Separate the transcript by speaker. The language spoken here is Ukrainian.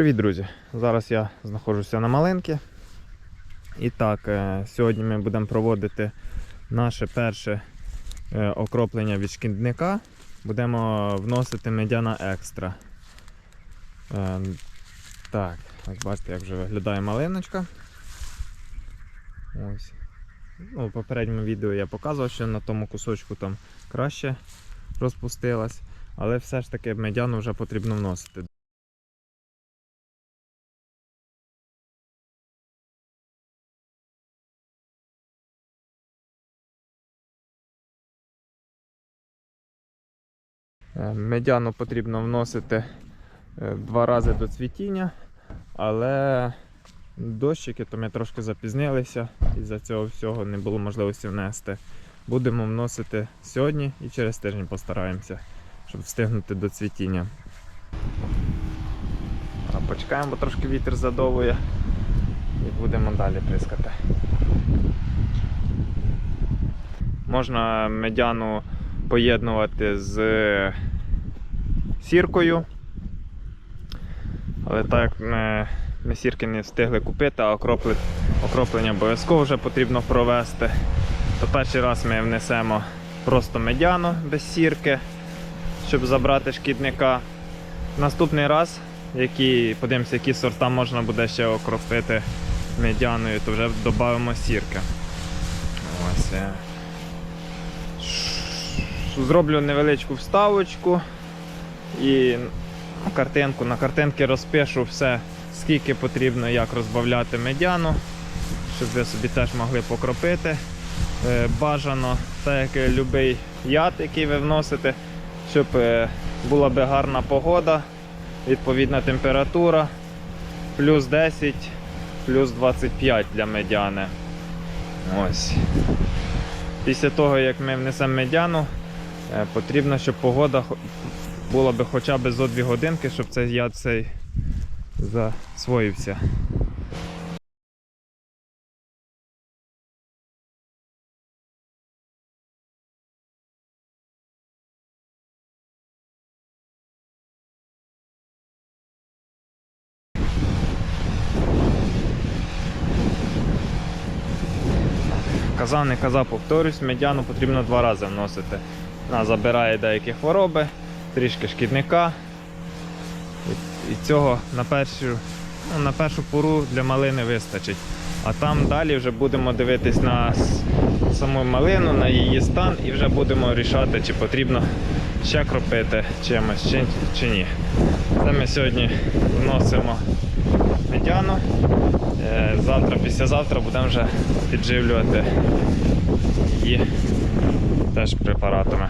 Speaker 1: Привіт, друзі! Зараз я знаходжуся на Малинки. І так, е, сьогодні ми будемо проводити наше перше е, окроплення від шкідника. Будемо вносити медяна екстра. Е, Так, ось бачите, як вже виглядає малиночка. Ось. Ну, в попередньому відео я показував, що на тому кусочку там краще розпустилась, але все ж таки медяну вже потрібно вносити. Медяну потрібно вносити е, два рази до цвітіння, але дощики, то ми трошки запізнилися, і за цього всього не було можливості внести. Будемо вносити сьогодні і через тиждень постараємося, щоб встигнути до цвітіння. Почекаємо, бо трошки вітер задовує і будемо далі прискати. Можна медяну поєднувати з сіркою. Але так ми, ми сірки не встигли купити, а окроплення обов'язково вже потрібно провести. То перший раз ми внесемо просто медяну без сірки, щоб забрати шкідника. Наступний раз, які, подивимося, які сорта можна буде ще окропити медяною, то вже додамо сірки. Ось. Зроблю невеличку вставочку і картинку. На картинки розпишу все, скільки потрібно, як розбавляти медяну, щоб ви собі теж могли покропити. Е, Бажано, так як будь-який яд, який ви вносите, щоб е, була би гарна погода, відповідна температура, плюс 10, плюс 25 для медяни. Ось. Після того, як ми внесемо медяну, Потрібно, щоб погода була би хоча б зо 2 годинки, щоб цей яд цей засвоївся. Казав, не казав, повторюсь, медяну потрібно два рази вносити. Вона забирає деякі хвороби, трішки шкідника. І, цього на першу, ну, на першу пору для малини вистачить. А там далі вже будемо дивитись на саму малину, на її стан і вже будемо рішати, чи потрібно ще кропити чимось чи, чи ні. Це ми сьогодні вносимо медяну. Е, Завтра, післязавтра будемо вже підживлювати її теж препаратами.